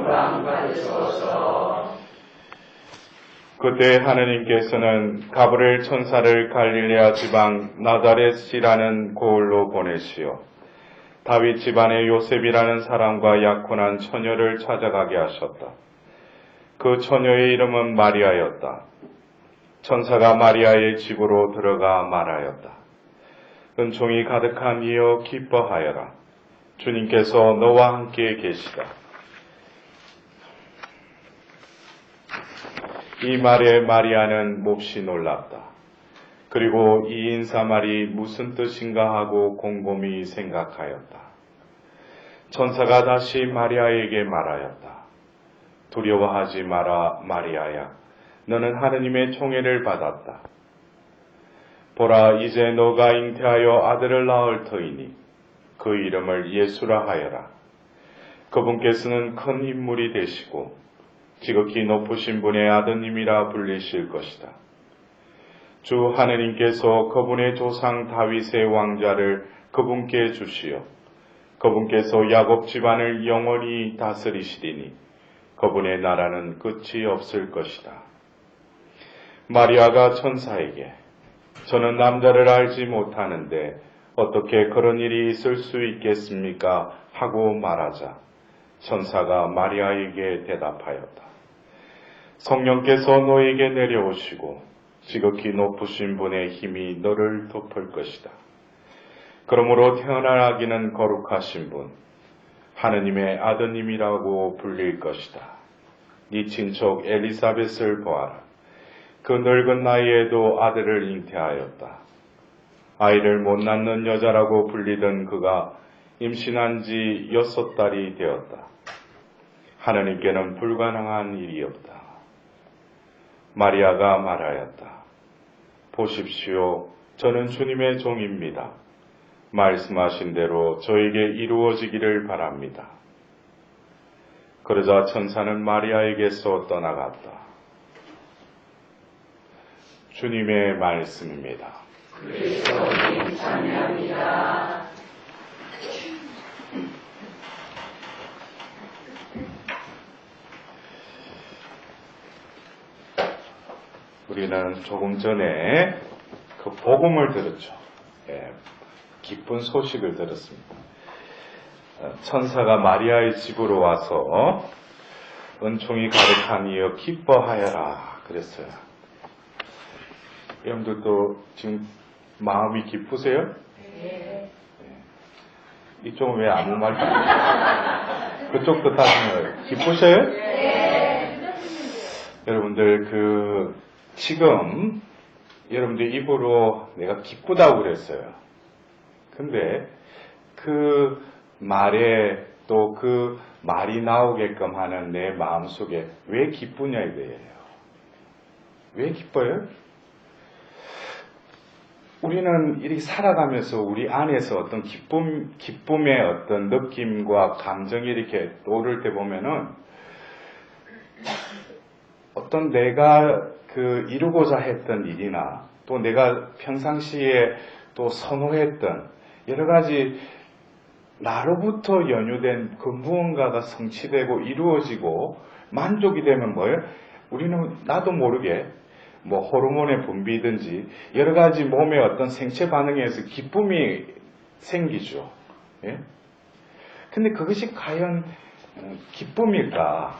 영광 받으소서. 그때 하느님께서는 가브리엘 천사를 갈릴레아 지방 나자렛이라는 고을로 보내시어 다윗 집안의 요셉이라는 사람과 약혼한 처녀를 찾아가게 하셨다. 그 처녀의 이름은 마리아였다. 천사가 마리아의 집으로 들어가 말하였다. 은총이 가득한 이여 기뻐하여라. 주님께서 너와 함께 계시다. 이 말에 마리아는 몹시 놀랐다. 그리고 이 인사말이 무슨 뜻인가 하고 곰곰이 생각하였다. 천사가 다시 마리아에게 말하였다. 두려워하지 마라, 마리아야. 너는 하느님의 총애를 받았다. 보라, 이제 너가 잉태하여 아들을 낳을 터이니 그 이름을 예수라 하여라. 그분께서는 큰 인물이 되시고 지극히 높으신 분의 아드님이라 불리실 것이다. 주 하느님께서 그분의 조상 다윗의 왕자를 그분께 주시어 그분께서 야곱 집안을 영원히 다스리시리니 그분의 나라는 끝이 없을 것이다. 마리아가 천사에게 저는 남자를 알지 못하는데 어떻게 그런 일이 있을 수 있겠습니까? 하고 말하자 천사가 마리아에게 대답하였다. 성령께서 너에게 내려오시고 지극히 높으신 분의 힘이 너를 덮을 것이다. 그러므로 태어날 아기는 거룩하신 분, 하느님의 아드님이라고 불릴 것이다. 네 친척 엘리사벳을 보아라. 그 늙은 나이에도 아들을 잉태하였다. 아이를 못 낳는 여자라고 불리던 그가 임신한 지 여섯 달이 되었다. 하느님께는 불가능한 일이 없다. 마리아가 말하였다. 보십시오. 저는 주님의 종입니다. 말씀하신 대로 저에게 이루어지기를 바랍니다. 그러자 천사는 마리아에게서 떠나갔다. 주님의 말씀입니다. 그리스도님 찬양합니다. 우리는 조금 전에 그 복음을 들었죠. 예, 기쁜 소식을 들었습니다. 어, 천사가 마리아의 집으로 와서 은총이 가득한 이여 기뻐하여라 그랬어요. 여러분들도 지금 마음이 기쁘세요? 네. 이쪽은 왜 아무 말? 그쪽도 다시요 기쁘셔요? 네. 여러분들 그 지금 여러분들 입으로 내가 기쁘다고 그랬어요. 근데 그 말에 또 그 말이 나오게끔 하는 내 마음 속에 왜 기쁘냐 이거예요. 왜 기뻐요? 우리는 이렇게 살아가면서 우리 안에서 어떤 기쁨, 기쁨의 어떤 느낌과 감정이 이렇게 오를 때 보면은 어떤 내가 그 이루고자 했던 일이나 또 내가 평상시에 또 선호했던 여러 가지 나로부터 연유된 그 무언가가 성취되고 이루어지고 만족이 되면 뭐예요? 우리는 나도 모르게 뭐 호르몬의 분비든지 여러 가지 몸의 어떤 생체 반응에서 기쁨이 생기죠. 예? 근데 그것이 과연 기쁨일까?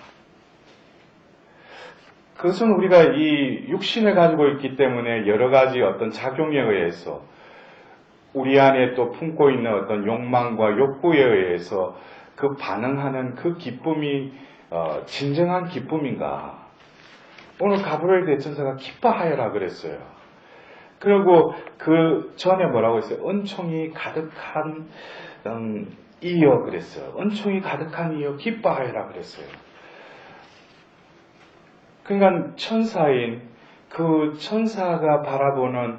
그것은 우리가 이 육신을 가지고 있기 때문에 여러 가지 어떤 작용에 의해서 우리 안에 또 품고 있는 어떤 욕망과 욕구에 의해서 그 반응하는 그 기쁨이 어, 진정한 기쁨인가? 오늘 가브리엘 대천사가 기뻐하여라 그랬어요. 그리고 그 전에 뭐라고 했어요? 은총이 가득한 음, 이여 그랬어요. 은총이 가득한 이여 기뻐하여라 그랬어요. 그러니까 천사인 그 천사가 바라보는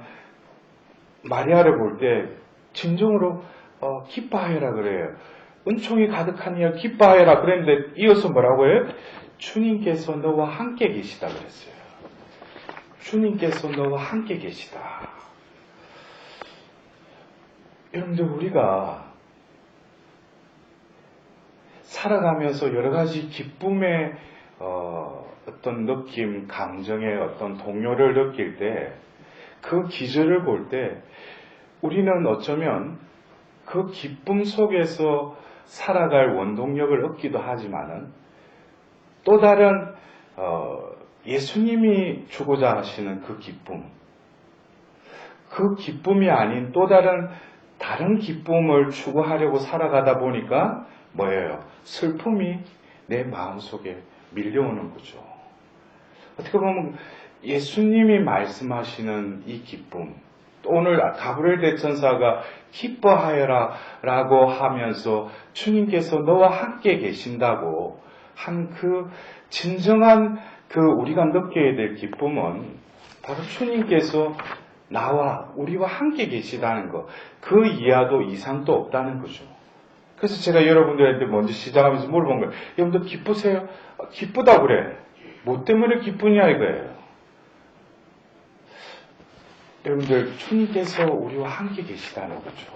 마리아를 볼 때 진정으로 어, 기뻐하여라 그래요. 은총이 가득하니여 기뻐하여라 그랬는데 이어서 뭐라고 해요? 주님께서 너와 함께 계시다 그랬어요. 주님께서 너와 함께 계시다. 여러분들 우리가 살아가면서 여러 가지 기쁨의 어, 떤 느낌, 감정의 어떤 동요를 느낄 때, 그 기절을 볼 때, 우리는 어쩌면 그 기쁨 속에서 살아갈 원동력을 얻기도 하지만은 또 다른 어, 예수님이 주고자 하시는 그 기쁨, 그 기쁨이 아닌 또 다른 다른 기쁨을 추구하려고 살아가다 보니까 뭐예요? 슬픔이 내 마음 속에 밀려오는 거죠. 어떻게 보면 예수님이 말씀하시는 이 기쁨, 또 오늘 가브리엘 대천사가 기뻐하여라 라고 하면서 주님께서 너와 함께 계신다고 한 그 진정한 그 우리가 느껴야 될 기쁨은 바로 주님께서 나와 우리와 함께 계시다는 것. 그 이하도 이상도 없다는 거죠. 그래서 제가 여러분들한테 먼저 시작하면서 물어본 거예요. 여러분들 기쁘세요? 아, 기쁘다 그래. 뭐 때문에 기쁘냐 이거예요. 여러분들 주님께서 우리와 함께 계시다는 거죠.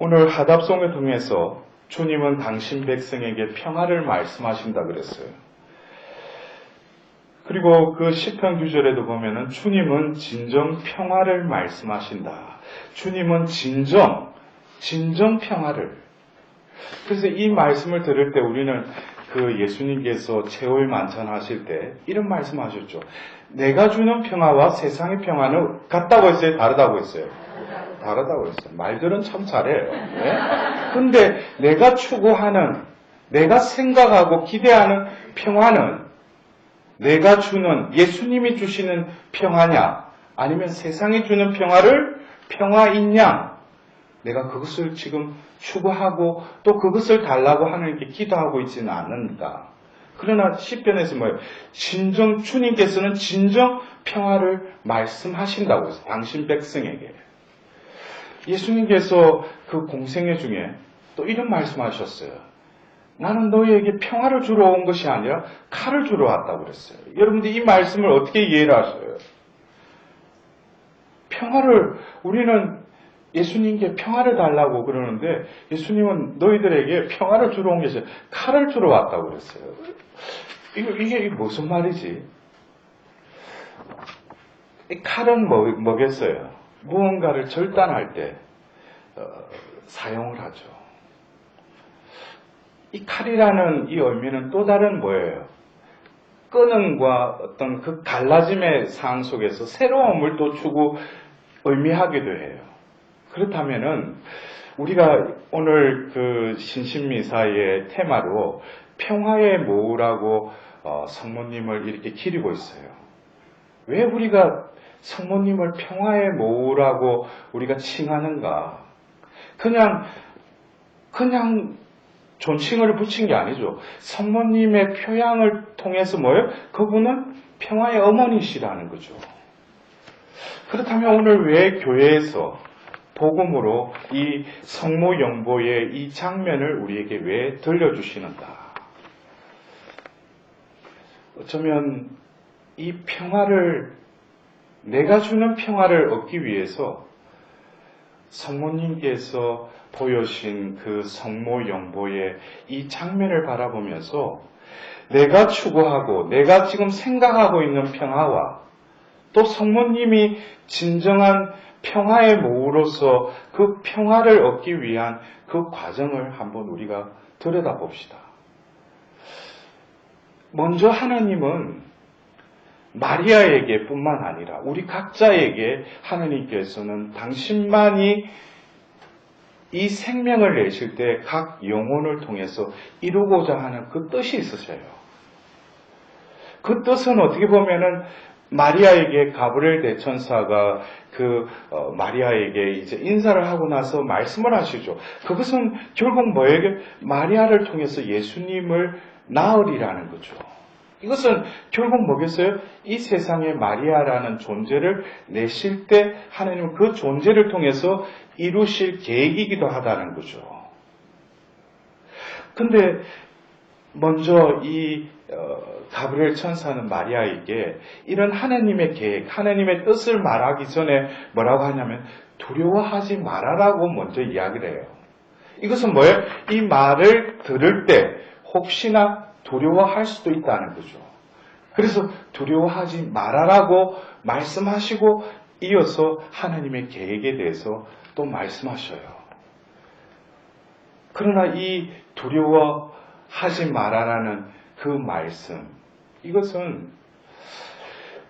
오늘 하답송을 통해서 주님은 당신 백성에게 평화를 말씀하신다 그랬어요. 그리고 그 시편 규절에도 보면은 주님은 진정 평화를 말씀하신다. 주님은 진정, 진정 평화를. 그래서 이 말씀을 들을 때 우리는 그 예수님께서 최후의 만찬하실 때 이런 말씀 하셨죠. 내가 주는 평화와 세상의 평화는 같다고 했어요? 다르다고 했어요? 다르다고 했어요. 말들은 참 잘해요. 네? 근데 내가 추구하는, 내가 생각하고 기대하는 평화는 내가 주는, 예수님이 주시는 평화냐? 아니면 세상이 주는 평화를 평화인 냐? 내가 그것을 지금 추구하고 또 그것을 달라고 하나님께 기도하고 있지는 않는가. 그러나 시편에서 뭐예요? 진정 주님께서는 진정 평화를 말씀하신다고 했어요. 당신 백성에게. 예수님께서 그 공생애 중에 또 이런 말씀하셨어요. 나는 너희에게 평화를 주러 온 것이 아니라 칼을 주러 왔다고 그랬어요. 여러분들 이 말씀을 어떻게 이해를 하셔요? 평화를 우리는 예수님께 평화를 달라고 그러는데 예수님은 너희들에게 평화를 주러 온 것이 아니라 칼을 주러 왔다고 그랬어요. 이게, 이게 무슨 말이지? 이 칼은 뭐, 뭐겠어요? 무언가를 절단할 때 어, 사용을 하죠. 이 칼이라는 이 의미는 또 다른 뭐예요? 끊음과 어떤 그 갈라짐의 상황 속에서 새로움을 또 주고 의미하기도 해요. 그렇다면은 우리가 오늘 그 신신미사의 테마로 평화의 모우라고 어, 성모님을 이렇게 기리고 있어요. 왜 우리가 성모님을 평화의 모우라고 우리가 칭하는가? 그냥 그냥 존칭을 붙인 게 아니죠. 성모님의 표양을 통해서 뭐예요? 그분은 평화의 어머니시라는 거죠. 그렇다면 오늘 왜 교회에서 복음으로 이 성모 영보의 이 장면을 우리에게 왜 들려주시는가? 어쩌면 이 평화를 내가 주는 평화를 얻기 위해서 성모님께서 보여신 그 성모 영보의 이 장면을 바라보면서 내가 추구하고 내가 지금 생각하고 있는 평화와 또 성모님이 진정한 평화의 모으로서 그 평화를 얻기 위한 그 과정을 한번 우리가 들여다봅시다. 먼저 하나님은 마리아에게 뿐만 아니라 우리 각자에게 하나님께서는 당신만이 이 생명을 내실 때 각 영혼을 통해서 이루고자 하는 그 뜻이 있으셔요. 그 뜻은 어떻게 보면은 마리아에게 가브리엘 대천사가 그 어, 마리아에게 이제 인사를 하고 나서 말씀을 하시죠. 그것은 결국 뭐에게 마리아를 통해서 예수님을 낳으리라는 거죠. 이것은 결국 뭐겠어요? 이 세상에 마리아라는 존재를 내실 때 하나님은 그 존재를 통해서 이루실 계획이기도 하다는 거죠. 근데 먼저 이 어, 가브리엘 천사는 마리아에게 이런 하나님의 계획, 하나님의 뜻을 말하기 전에 뭐라고 하냐면 두려워하지 말아라고 먼저 이야기를 해요. 이것은 뭐예요? 이 말을 들을 때 혹시나 두려워할 수도 있다는 거죠. 그래서 두려워하지 말아라고 말씀하시고 이어서 하나님의 계획에 대해서 또 말씀하셔요. 그러나 이 두려워하지 말아라는 그 말씀, 이것은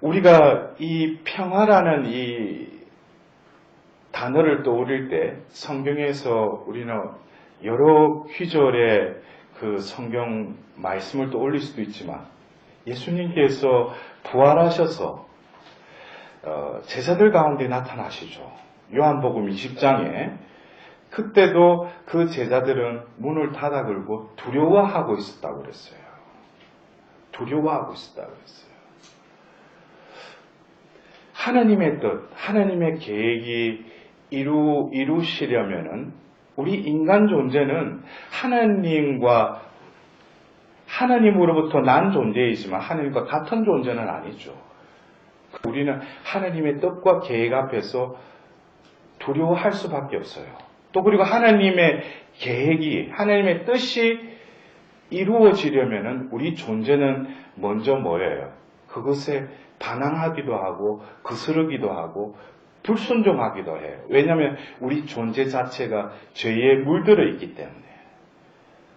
우리가 이 평화라는 이 단어를 떠올릴 때 성경에서 우리는 여러 귀절의 그 성경 말씀을 떠올릴 수도 있지만 예수님께서 부활하셔서 어, 제자들 가운데 나타나시죠. 요한복음 20장에 그때도 그 제자들은 문을 닫아 걸고 두려워하고 있었다고 그랬어요. 두려워하고 있었다고 그랬어요. 하나님의 뜻, 하나님의 계획이 이루, 이루시려면은 우리 인간 존재는 하나님과 하나님으로부터 난 존재이지만 하나님과 같은 존재는 아니죠. 우리는 하나님의 뜻과 계획 앞에서 두려워할 수밖에 없어요. 또 그리고 하나님의 계획이 하나님의 뜻이 이루어지려면은 우리 존재는 먼저 뭐예요? 그것에 반항하기도 하고 거스르기도 하고 불순종하기도 해요. 왜냐하면 우리 존재 자체가 죄에 물들어 있기 때문에.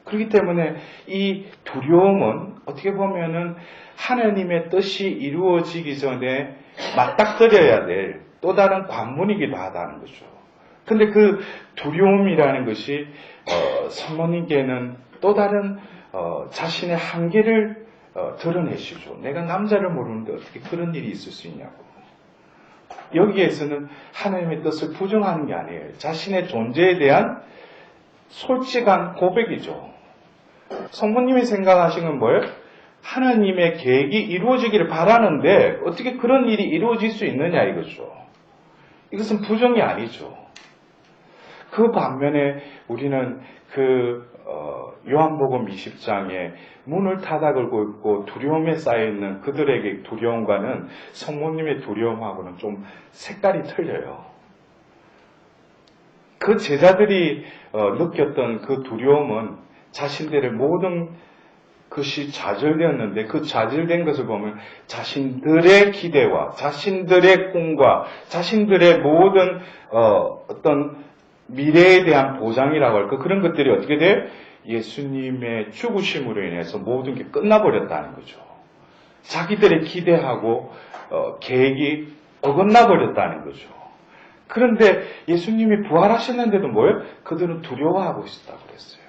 그렇기 때문에 이 두려움은 어떻게 보면은 하나님의 뜻이 이루어지기 전에 맞닥뜨려야 될 또 다른 관문이기도 하다는 거죠. 근데 그 두려움이라는 것이 어, 성모님께는 또 다른 어, 자신의 한계를 어, 드러내시죠. 내가 남자를 모르는데 어떻게 그런 일이 있을 수 있냐고. 여기에서는 하나님의 뜻을 부정하는 게 아니에요. 자신의 존재에 대한 솔직한 고백이죠. 성모님이 생각하시는 건 뭐예요? 하나님의 계획이 이루어지기를 바라는데 어떻게 그런 일이 이루어질 수 있느냐 이거죠. 이것은 부정이 아니죠. 그 반면에 우리는 그 어, 요한복음 20장에 문을 닫아 걸고 있고 두려움에 쌓여 있는 그들에게 두려움과는 성모님의 두려움하고는 좀 색깔이 틀려요. 그 제자들이 어, 느꼈던 그 두려움은 자신들의 모든 것이 좌절되었는데 그 좌절된 것을 보면 자신들의 기대와 자신들의 꿈과 자신들의 모든 어, 어떤 미래에 대한 보장이라고 할까 그런 것들이 어떻게 돼? 예수님의 죽으심으로 인해서 모든 게 끝나버렸다는 거죠. 자기들의 기대하고 어, 계획이 어긋나 버렸다는 거죠. 그런데 예수님이 부활하셨는데도 뭐예요? 그들은 두려워하고 있었다고 그랬어요.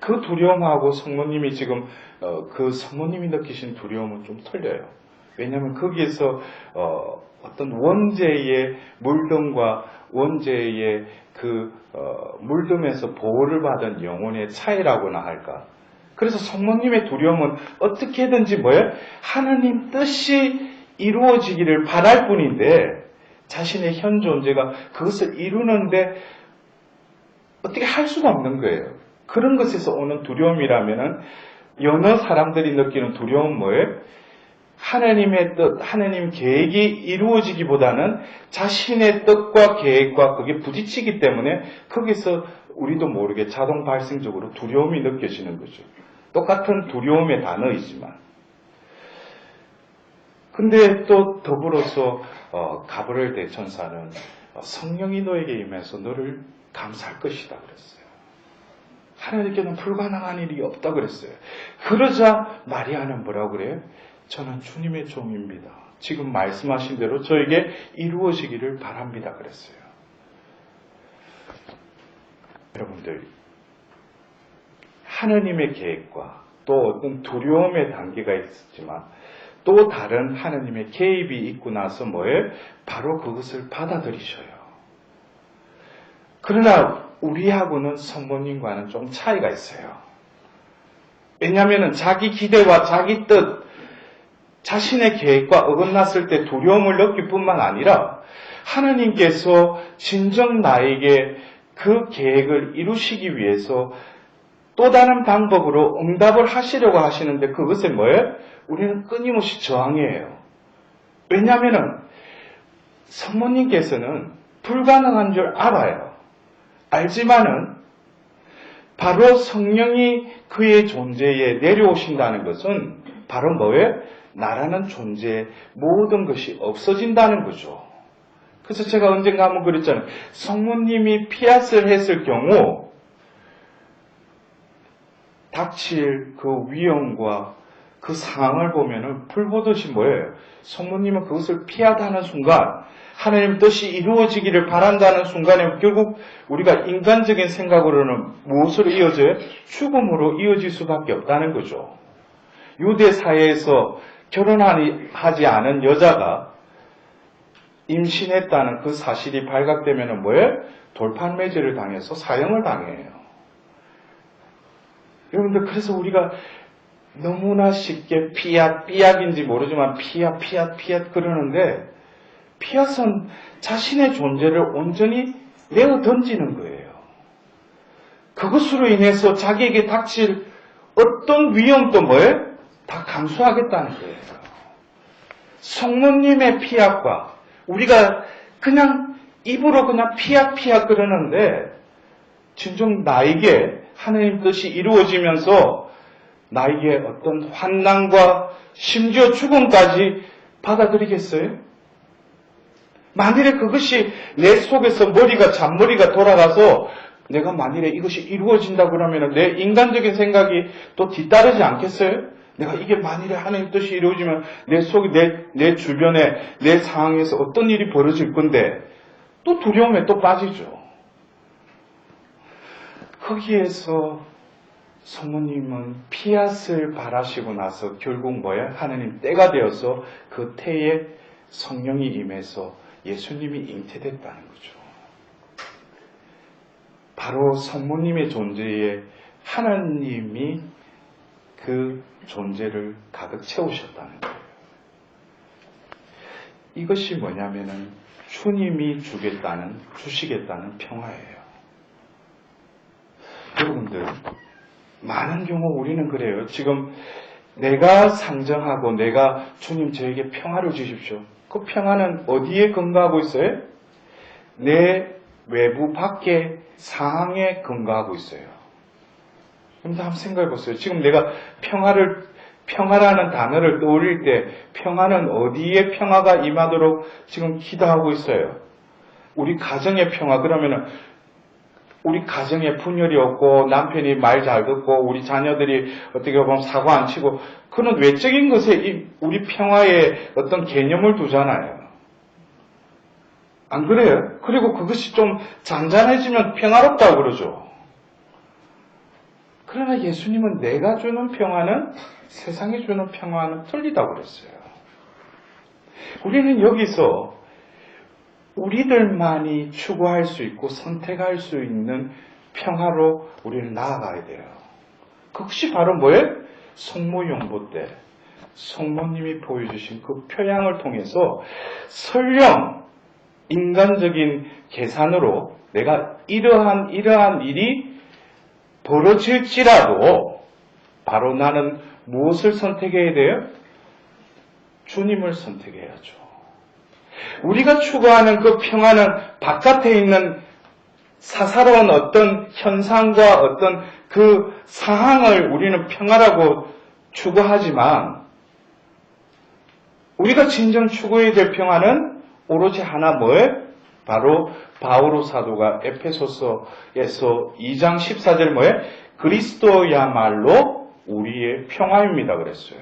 그 두려움하고 성모님이 지금 어, 그 성모님이 느끼신 두려움은 좀 틀려요. 왜냐하면 거기에서 어, 어떤 원죄의 물등과 원죄의 그 어, 물듬에서 보호를 받은 영혼의 차이라고나 할까. 그래서 성모님의 두려움은 어떻게든지 뭐예요? 하나님 뜻이 이루어지기를 바랄 뿐인데 자신의 현 존재가 그것을 이루는데 어떻게 할 수가 없는 거예요. 그런 것에서 오는 두려움이라면은 여러 사람들이 느끼는 두려움은 뭐예요? 하나님의 뜻, 하나님 계획이 이루어지기보다는 자신의 뜻과 계획과 그게 부딪히기 때문에 거기서 우리도 모르게 자동 발생적으로 두려움이 느껴지는 거죠. 똑같은 두려움의 단어이지만. 근데 또 더불어서 어, 가브리엘 대천사는 어, 성령이 너에게 임해서 너를 감사할 것이다 그랬어요. 하나님께는 불가능한 일이 없다 그랬어요. 그러자 마리아는 뭐라고 그래요? 저는 주님의 종입니다. 지금 말씀하신 대로 저에게 이루어지기를 바랍니다. 그랬어요. 여러분들, 하나님의 계획과 또 어떤 두려움의 단계가 있었지만 또 다른 하나님의 개입이 있고 나서 뭐예요? 바로 그것을 받아들이셔요. 그러나 우리하고는 성모님과는 좀 차이가 있어요. 왜냐하면 자기 기대와 자기 뜻, 자신의 계획과 어긋났을 때 두려움을 느낄 뿐만 아니라 하나님께서 진정 나에게 그 계획을 이루시기 위해서 또 다른 방법으로 응답을 하시려고 하시는데 그것은 뭐예요? 우리는 끊임없이 저항해요. 왜냐하면 성모님께서는 불가능한 줄 알아요. 알지만은 바로 성령이 그의 존재에 내려오신다는 것은 바로 뭐예요? 나라는 존재 모든 것이 없어진다는 거죠. 그래서 제가 언젠가 한번 그랬잖아요. 성모님이 피앗을 했을 경우 닥칠 그 위험과 그 상황을 보면은 불보듯이 뭐예요? 성모님은 그것을 피하다는 순간 하나님 뜻이 이루어지기를 바란다는 순간에 결국 우리가 인간적인 생각으로는 무엇으로 이어져요? 죽음으로 이어질 수밖에 없다는 거죠. 유대 사회에서 결혼하지 않은 여자가 임신했다는 그 사실이 발각되면 뭐예요? 돌판매질을 당해서 사형을 당해요. 여러분들 그래서 우리가 너무나 쉽게 피앗, 삐약인지 모르지만 피앗, 피앗, 피앗 그러는데 피앗은 자신의 존재를 온전히 내어 던지는 거예요. 그것으로 인해서 자기에게 닥칠 어떤 위험도 뭐예요? 다 감수하겠다는 거예요. 성모님의 피앗과 우리가 그냥 입으로 그냥 피앗 그러는데 진정 나에게 하나님 뜻이 이루어지면서 나에게 어떤 환난과 심지어 죽음까지 받아들이겠어요? 만일에 그것이 내 속에서 머리가 잔머리가 돌아가서 내가 만일에 이것이 이루어진다 그러면 내 인간적인 생각이 또 뒤따르지 않겠어요? 내가 이게 만일에 하나님 뜻이 이루어지면 내 속에 내, 내 주변에 내 상황에서 어떤 일이 벌어질 건데 또 두려움에 또 빠지죠. 거기에서 성모님은 피앗을 바라시고 나서 결국 뭐야? 하나님 때가 되어서 그 태에 성령이 임해서 예수님이 잉태됐다는 거죠. 바로 성모님의 존재에 하나님이 그 존재를 가득 채우셨다는 거예요. 이것이 뭐냐면은 주님이 주겠다는, 주시겠다는 평화예요. 여러분들, 많은 경우 우리는 그래요. 지금 내가 상정하고 내가 주님 저에게 평화를 주십시오. 그 평화는 어디에 근거하고 있어요? 내 외부 밖의 상황에 근거하고 있어요. 여러분들 한번 생각해 보세요. 지금 내가 평화를 평화라는 단어를 떠올릴 때 평화는 어디에 평화가 임하도록 지금 기도하고 있어요. 우리 가정의 평화 그러면은 우리 가정에 분열이 없고 남편이 말 잘 듣고 우리 자녀들이 어떻게 보면 사고 안 치고 그런 외적인 것에 우리 평화의 어떤 개념을 두잖아요. 안 그래요? 그리고 그것이 좀 잔잔해지면 평화롭다고 그러죠. 그러나 예수님은 내가 주는 평화는 세상이 주는 평화는 틀리다고 그랬어요. 우리는 여기서 우리들만이 추구할 수 있고 선택할 수 있는 평화로 우리는 나아가야 돼요. 그것이 바로 뭐예요? 성모용보 때 성모님이 보여주신 그 표양을 통해서 설령 인간적인 계산으로 내가 이러한 이러한 일이 벌어질지라도 바로 나는 무엇을 선택해야 돼요? 주님을 선택해야죠. 우리가 추구하는 그 평화는 바깥에 있는 사사로운 어떤 현상과 어떤 그 상황을 우리는 평화라고 추구하지만 우리가 진정 추구해야 될 평화는 오로지 하나 뭐예요? 바로 바오로 사도가 에페소서에서 2장 14절 뭐예요? 그리스도야말로 우리의 평화입니다 그랬어요.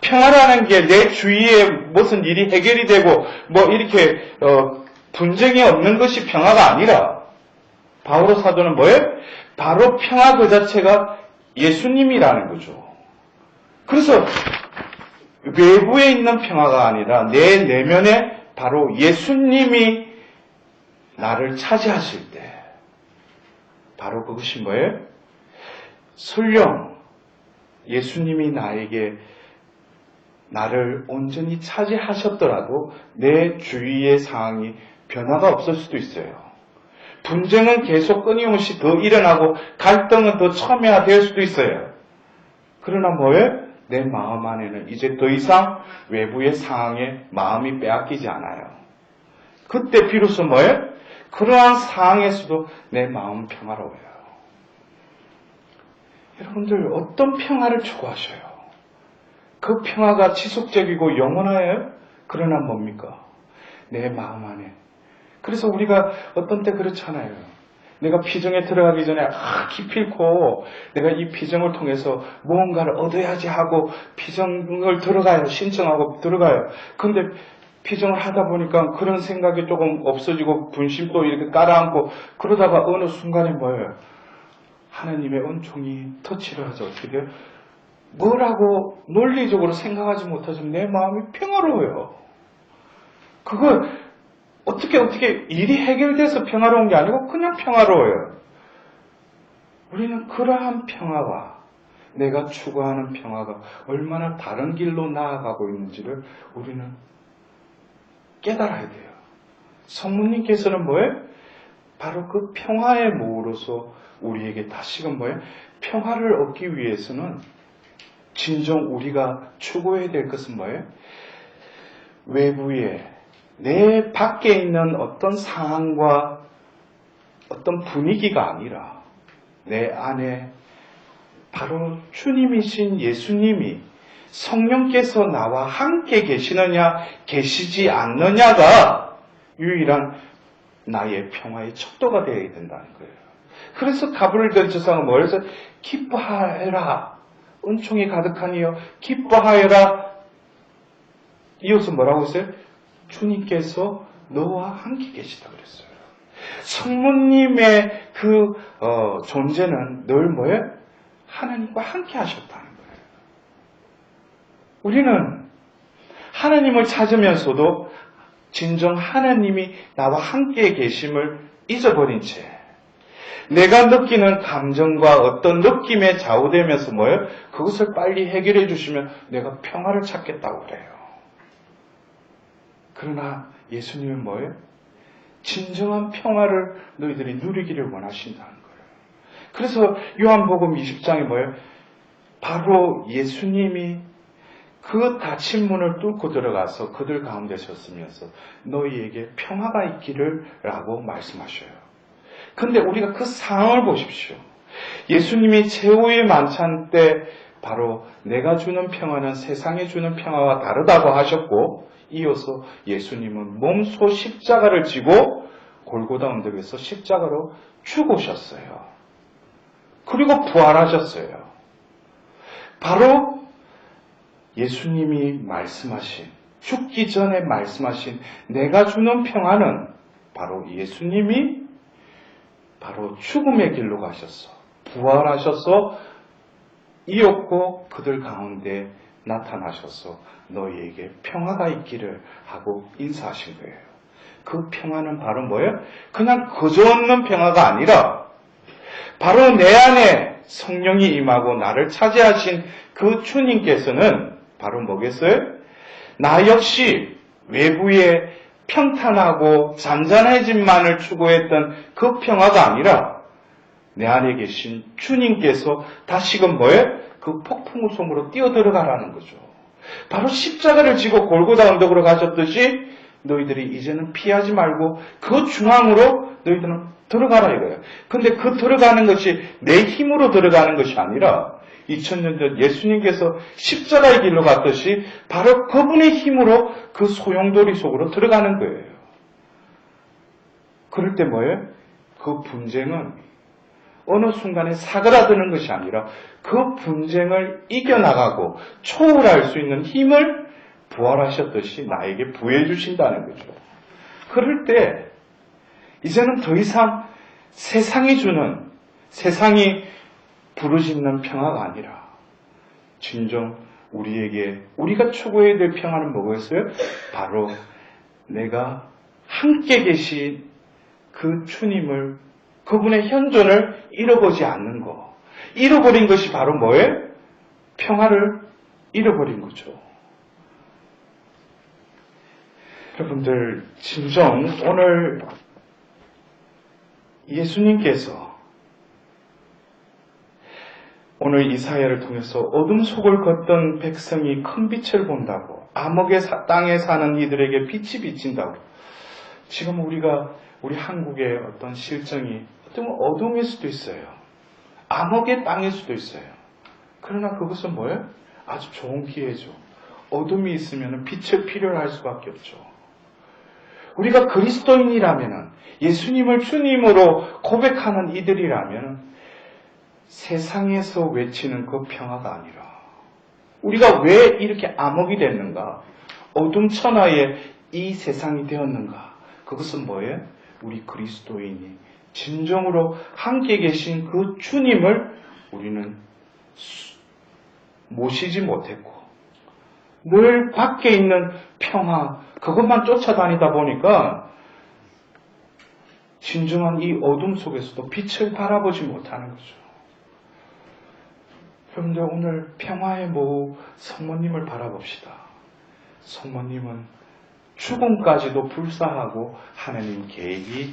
평화라는 게 내 주위에 무슨 일이 해결이 되고 뭐 이렇게 어, 분쟁이 없는 것이 평화가 아니라 바오로 사도는 뭐예요? 바로 평화 그 자체가 예수님이라는 거죠. 그래서 외부에 있는 평화가 아니라 내 내면에 바로 예수님이 나를 차지하실 때 바로 그것이 뭐예요? 설령 예수님이 나에게 나를 온전히 차지하셨더라도 내 주위의 상황이 변화가 없을 수도 있어요. 분쟁은 계속 끊임없이 더 일어나고 갈등은 더 첨예화될 수도 있어요. 그러나 뭐예요? 내 마음 안에는 이제 더 이상 외부의 상황에 마음이 빼앗기지 않아요. 그때 비로소 뭐예요? 그러한 상황에서도 내 마음 평화로워요. 여러분들 어떤 평화를 추구하셔요? 그 평화가 지속적이고 영원해요? 그러나 뭡니까? 내 마음 안에. 그래서 우리가 어떤 때 그렇잖아요. 내가 피정에 들어가기 전에 아 기필코 내가 이 피정을 통해서 무언가를 얻어야지 하고 피정을 들어가요. 신청하고 들어가요. 근데 피정을 하다 보니까 그런 생각이 조금 없어지고 분심도 이렇게 깔아앉고 그러다가 어느 순간에 뭐예요? 하나님의 은총이 터치를 하죠. 어떻게? 뭐라고 논리적으로 생각하지 못하지만 내 마음이 평화로워요. 그걸 어떻게 어떻게 일이 해결돼서 평화로운 게 아니고 그냥 평화로워요. 우리는 그러한 평화와 내가 추구하는 평화가 얼마나 다른 길로 나아가고 있는지를 우리는 깨달아야 돼요. 성모님께서는 뭐예요? 바로 그 평화의 모으로서 우리에게 다시금 뭐예요? 평화를 얻기 위해서는 진정 우리가 추구해야 될 것은 뭐예요? 외부에 내 밖에 있는 어떤 상황과 어떤 분위기가 아니라 내 안에 바로 주님이신 예수님이 성령께서 나와 함께 계시느냐 계시지 않느냐가 유일한 나의 평화의 척도가 되어야 된다는 거예요. 그래서 가브를 던져서 뭐래서 기뻐하라 은총이 가득하니요 기뻐하여라 이어서 뭐라고 했어요? 주님께서 너와 함께 계시다 그랬어요. 성모님의 그 어, 존재는 늘 뭐예요? 하나님과 함께 하셨다는. 우리는 하나님을 찾으면서도 진정 하나님이 나와 함께 계심을 잊어버린 채 내가 느끼는 감정과 어떤 느낌에 좌우되면서 뭐예요? 그것을 빨리 해결해 주시면 내가 평화를 찾겠다고 그래요. 그러나 예수님은 뭐예요? 진정한 평화를 너희들이 누리기를 원하신다는 거예요. 그래서 요한복음 20장에 뭐예요? 바로 예수님이 그 닫힌 문을 뚫고 들어가서 그들 가운데 섰으면서 너희에게 평화가 있기를 라고 말씀하셔요. 근데 우리가 그 상황을 보십시오. 예수님이 최후의 만찬 때 바로 내가 주는 평화는 세상에 주는 평화와 다르다고 하셨고 이어서 예수님은 몸소 십자가를 지고 골고다 언덕에서 십자가로 죽으셨어요. 그리고 부활하셨어요. 바로 예수님이 말씀하신 죽기 전에 말씀하신 내가 주는 평화는 바로 예수님이 바로 죽음의 길로 가셨어. 부활하셔서 이었고 그들 가운데 나타나셔서 너희에게 평화가 있기를 하고 인사하신 거예요. 그 평화는 바로 뭐예요? 그냥 거저 없는 평화가 아니라 바로 내 안에 성령이 임하고 나를 차지하신 그 주님께서는 바로 뭐겠어요? 나 역시 외부에 평탄하고 잔잔해짐만을 추구했던 그 평화가 아니라 내 안에 계신 주님께서 다시금 뭐예요? 그 폭풍우 속으로 뛰어들어가라는 거죠. 바로 십자가를 지고 골고다 언덕으로 가셨듯이 너희들이 이제는 피하지 말고 그 중앙으로 너희들은 들어가라 이거예요. 근데 그 들어가는 것이 내 힘으로 들어가는 것이 아니라 2000년 전 예수님께서 십자가의 길로 갔듯이 바로 그분의 힘으로 그 소용돌이 속으로 들어가는 거예요. 그럴 때 뭐예요? 그 분쟁은 어느 순간에 사그라드는 것이 아니라 그 분쟁을 이겨나가고 초월할 수 있는 힘을 부활하셨듯이 나에게 부여해 주신다는 거죠. 그럴 때 이제는 더 이상 세상이 주는 세상이 부르짖는 평화가 아니라 진정 우리에게 우리가 추구해야 될 평화는 뭐겠어요? 바로 내가 함께 계신 그 주님을 그분의 현존을 잃어보지 않는 것. 잃어버린 것이 바로 뭐예요? 평화를 잃어버린 거죠. 여러분들, 진정 오늘 예수님께서 오늘 이사야를 통해서 어둠 속을 걷던 백성이 큰 빛을 본다고 암흑의 땅에 사는 이들에게 빛이 비친다고 지금 우리가 우리 한국의 어떤 실정이 어쩌면 어둠일 수도 있어요. 암흑의 땅일 수도 있어요. 그러나 그것은 뭐예요? 아주 좋은 기회죠. 어둠이 있으면 빛을 필요로 할 수밖에 없죠. 우리가 그리스도인이라면 예수님을 주님으로 고백하는 이들이라면 세상에서 외치는 그 평화가 아니라 우리가 왜 이렇게 암흑이 됐는가? 어둠 천하에 이 세상이 되었는가? 그것은 뭐예요? 우리 그리스도인이 진정으로 함께 계신 그 주님을 우리는 수- 모시지 못했고 늘 밖에 있는 평화 그것만 쫓아다니다 보니까 진정한 이 어둠 속에서도 빛을 바라보지 못하는 거죠. 여러분들 오늘 평화의 모후 성모님을 바라봅시다. 성모님은 죽음까지도 불사하고 하나님 계획이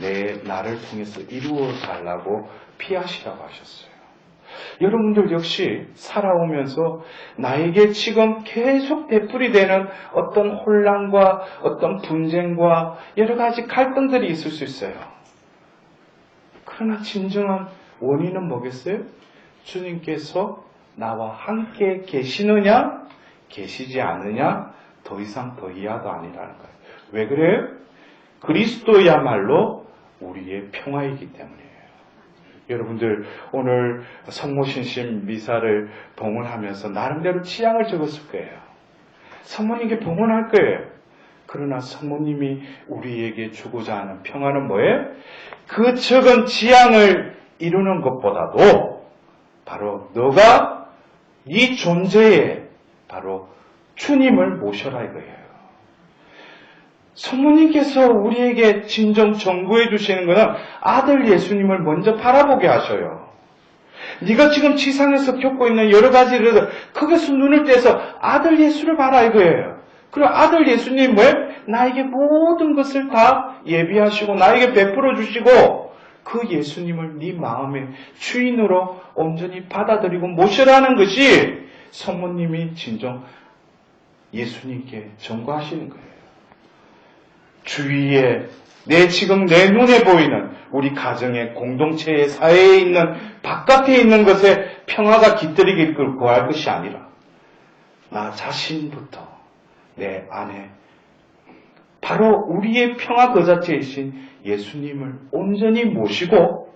내 나를 통해서 이루어 달라고 피하시라고 하셨어요. 여러분들 역시 살아오면서 나에게 지금 계속 되풀이 되는 어떤 혼란과 어떤 분쟁과 여러 가지 갈등들이 있을 수 있어요. 그러나 진정한 원인은 뭐겠어요? 주님께서 나와 함께 계시느냐, 계시지 않느냐, 더 이상 더 이하가 아니라는 거예요. 왜 그래요? 그리스도야말로 우리의 평화이기 때문이에요. 여러분들 오늘 성모신심 미사를 봉헌하면서 나름대로 취향을 적었을 거예요. 성모님께 봉헌할 거예요. 그러나 성모님이 우리에게 주고자 하는 평화는 뭐예요? 그 적은 지향을 이루는 것보다도 바로 너가 네 존재에 바로 주님을 모셔라 이거예요. 성모님께서 우리에게 진정 정부해 주시는 것은 아들 예수님을 먼저 바라보게 하셔요. 네가 지금 지상에서 겪고 있는 여러 가지 일을 거기서 눈을 떼서 아들 예수를 봐라 이거예요. 그리고 아들 예수님 왜 나에게 모든 것을 다 예비하시고 나에게 베풀어 주시고 그 예수님을 네 마음의 주인으로 온전히 받아들이고 모시라는 것이 성모님이 진정 예수님께 전거하시는 거예요. 주위에 내 지금 내 눈에 보이는 우리 가정의 공동체의 사회에 있는 바깥에 있는 것에 평화가 깃들이길 구할 것이 아니라 나 자신부터 내 안에 바로 우리의 평화 그 자체이신 예수님을 온전히 모시고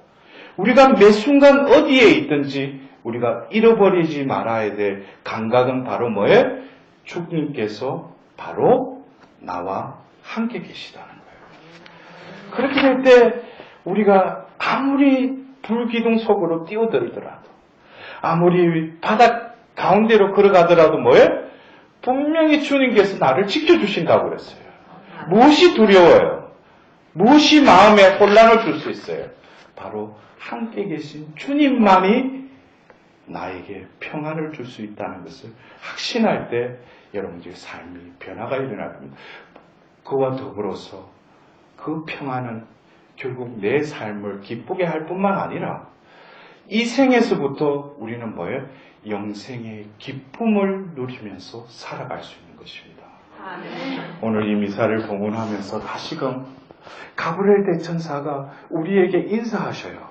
우리가 매 순간 어디에 있든지 우리가 잃어버리지 말아야 될 감각은 바로 뭐예요? 주님께서 바로 나와 함께 계시다는 거예요. 그렇게 될 때 우리가 아무리 불기둥 속으로 뛰어들더라도 아무리 바닥 가운데로 걸어가더라도 뭐예요? 분명히 주님께서 나를 지켜주신다고 그랬어요. 무엇이 두려워요? 무엇이 마음에 혼란을 줄 수 있어요? 바로 함께 계신 주님만이 나에게 평안을 줄 수 있다는 것을 확신할 때 여러분들의 삶이 변화가 일어날 겁니다. 그와 더불어서 그 평안은 결국 내 삶을 기쁘게 할 뿐만 아니라 이 생에서부터 우리는 뭐예요? 영생의 기쁨을 누리면서 살아갈 수 있는 것입니다. 오늘 이 미사를 봉헌하면서 다시금 가브리엘 대천사가 우리에게 인사하셔요.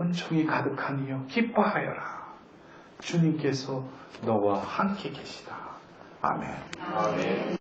은총이 가득하니요 기뻐하여라. 주님께서 너와 함께 계시다. 아멘. 아멘.